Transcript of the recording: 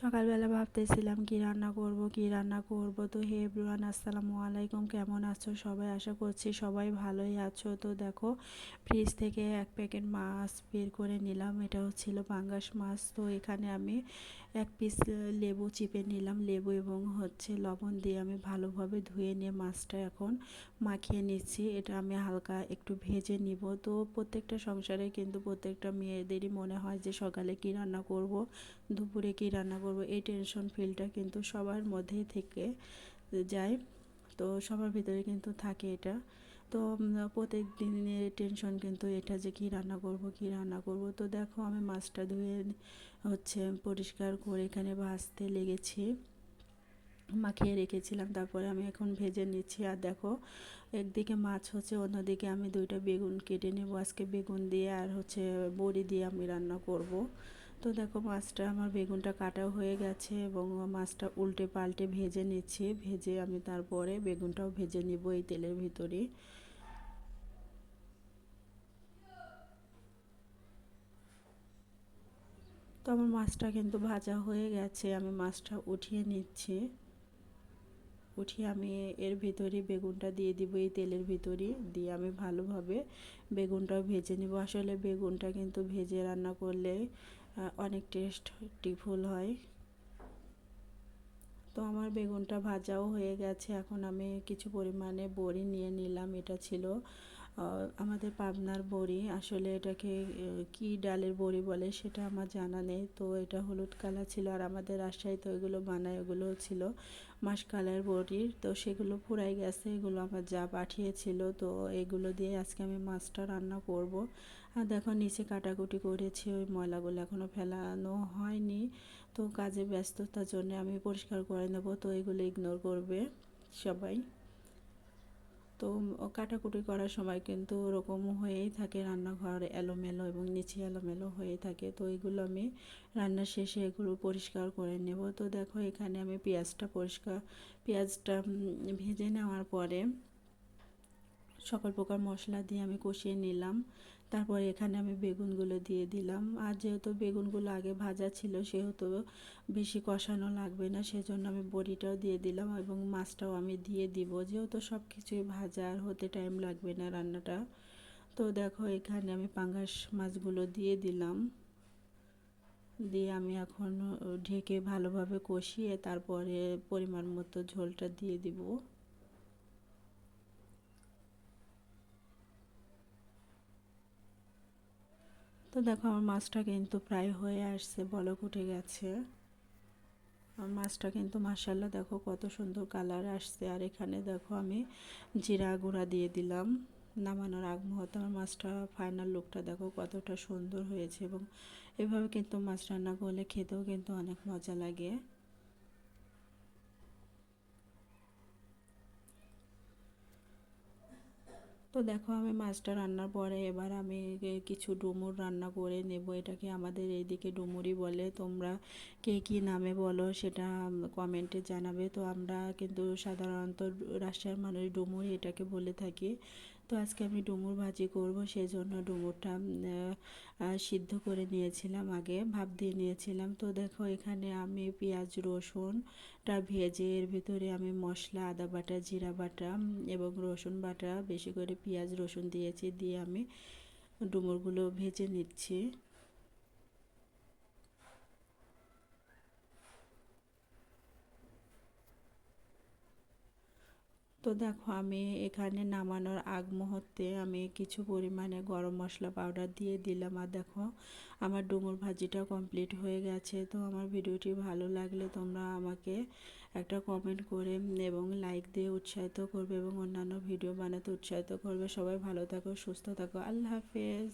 সকালবেলা ভাবতেছিলাম, কি রান্না করব, কি রান্না করব? তো, হে এভরিওয়ান, আসসালামু আলাইকুম, কেমন আছো সবাই? আশা করছি সবাই ভালোই আছো। তো, দেখো, ফ্রিজ থেকে এক প্যাকেট মাছ বের করে নিলাম। এটা হচ্ছিল পাঙ্গাস মাছ। তো, এখানে আমি এক পিস লেবু চিপে নিলাম। লেবু এবং হচ্ছে লবণ দিয়ে আমি ভালোভাবে ধুয়ে নিয়ে মাছটা এখন মাখিয়ে নিচ্ছি। এটা আমি হালকা একটু ভেজে নিব। তো প্রত্যেকটা সংসারে কিন্তু প্রত্যেকটা মেয়েদেরই মনে হয় যে সকালে কি রান্না করব, দুপুরে কি রান্না করব, এই টেনশন ফিলটা কিন্তু সবার মধ্যেই থেকে যায়। তো সবার ভিতরে কিন্তু থাকে এটা। তো প্রত্যেক দিনের টেনশন কিন্তু এটা যে কী রান্না করব, কী রান্না করব। তো দেখো আমি মাছটা ধুয়ে হচ্ছে পরিষ্কার করে এখানে ভাজতে লেগেছি, মাখিয়ে রেখেছিলাম। তারপরে আমি এখন ভেজে নিচ্ছি। আর দেখো, একদিকে মাছ হচ্ছে, অন্যদিকে আমি দুইটা বেগুন কেটে নেব। আজকে বেগুন দিয়ে আর হচ্ছে বড়ি দিয়ে আমি রান্না করব। তো দেখো মাছটা, আমার বেগুনটা কাটা হয়ে গেছে এবং মাছটা উল্টে পাল্টে ভেজে নিচ্ছি। ভেজে আমি তারপরে বেগুনটাও ভেজে নিব এই তেলের ভিতরে। তো আমার মাছটা কিন্তু ভাজা হয়ে গেছে, আমি মাছটা উঠিয়ে নিচ্ছি। উঠিয়ে আমি এর ভিতরে বেগুনটা দিয়ে দিব এই তেলের ভিতরে, দিয়ে আমি ভালোভাবে বেগুনটাও ভেজে নিব। আসলে বেগুনটা কিন্তু ভেজে রান্না করলে অনেক টেস্টফুল হয়। তো আমার বেগুনটা ভাজাও হয়ে গেছে। এখন আমি কিছু পরিমাণে বড়ি নিয়ে নিলাম। এটা ছিল আমাদের পাবনার বড়ি। আসলে এটাকে কি ডালের বড়ি বলে সেটা আমার জানা নেই। তো এটা হলুদ কালার ছিল আর আমাদের রাজশাহীতে ওইগুলো বানায়, ওগুলোও ছিল। মাস কালার বড়ির, তো সেগুলো ফুরাই গেছে, এগুলো আমার যা পাঠিয়েছিল, তো এগুলো দিয়ে আজকে আমি মাছটা রান্না করব। আর দেখো নিচে কাটাকুটি করেছি, ওই ময়লাগুলো এখনও ফেলানো হয়নি, তো কাজে ব্যস্ততার জন্য আমি পরিষ্কার করে নেব, তো এগুলো ইগনোর করবে সবাই। তো কাটাকুটি করার সময় কিন্তু ওরকম হয়েই থাকে রান্নাঘর এলোমেলো এবং নিচে এলোমেলো হয়ে থাকে। তো এগুলো আমি রান্নার শেষে এগুলো পরিষ্কার করে নেব। তো দেখো এখানে আমি পেঁয়াজটা পরিষ্কার, পেঁয়াজটা ভেজে নেওয়ার পরে সকল প্রকার মশলা দিয়ে আমি কষিয়ে নিলাম। তারপর এখানে আমি বেগুনগুলো দিয়ে দিলাম। আর যেহেতু বেগুনগুলো আগে ভাজা ছিল, সেহেতু বেশি কষানো লাগবে না, সেজন্য আমি বড়িটাও দিয়ে দিলাম এবং মাছটাও আমি দিয়ে দিব। যেহেতু সব কিছুই ভাজা, আর হতে টাইম লাগবে না রান্নাটা। তো দেখো, এখানে আমি পাঙ্গাস মাছগুলো দিয়ে দিলাম। দিয়ে আমি এখন ঢেকে ভালোভাবে কষিয়ে তারপরে পরিমাণ মতো ঝোলটা দিয়ে দিব। তো দেখো, আমার মাছটা কিন্তু প্রায় হয়ে আসছে, বলক উঠে গেছে। আমার মাছটা কিন্তু মাসাল্লা দেখো কত সুন্দর কালার আসছে। আর এখানে দেখো আমি জিরা গুঁড়া দিয়ে দিলাম। নামানোর আগ মুহূর্তে আমার মাছটা ফাইনাল লুকটা দেখো কতটা সুন্দর হয়েছে এবং এভাবে কিন্তু মাছ রান্না করলে খেতেও কিন্তু অনেক মজা লাগে। তো দেখো আমি মাছটা রান্নার পরে এবার আমি কিছু ডুমুর রান্না করে নেব। এটাকে আমাদের এইদিকে ডুমুরি বলে। তোমরা কে কি নামে বলো সেটা কমেন্টে জানাবে। তো আমরা কিন্তু সাধারণত রাশিয়ার মানুষ ডুমুরি এটাকে বলে থাকি। তো আজকে আমি ডুমুর ভাজি করব সেই জন্য ডুমুরটা সিদ্ধ করে নিয়েছিলাম আগে, ভাপ দিয়ে নিয়েছিলাম। তো দেখো এখানে আমি পেঁয়াজ রসুনটা ভেজে এর ভিতরে আমি মশলা, আদা বাটা, জিরা বাটা এবং রসুন বাটা, বেশি করে পেঁয়াজ, রসুন দিয়েছি, দিয়ে আমি ডুমুরগুলো ভেজে নিচ্ছি। তো দেখো, আমি এখানে নামানোর আগ মুহূর্তে আমি কিছু পরিমাণে গরম মশলা পাউডার দিয়ে দিলাম। আর দেখো, আমার ডুমুর ভাজিটা কমপ্লিট হয়ে গেছে। তো আমার ভিডিওটি ভালো লাগলে তোমরা আমাকে একটা কমেন্ট করে এবং লাইক দিয়ে উৎসাহিত করবে এবং অন্যান্য ভিডিও বানাতে উৎসাহিত করবে। সবাই ভালো থাকো, সুস্থ থাকো। আল্লাহ হাফেজ।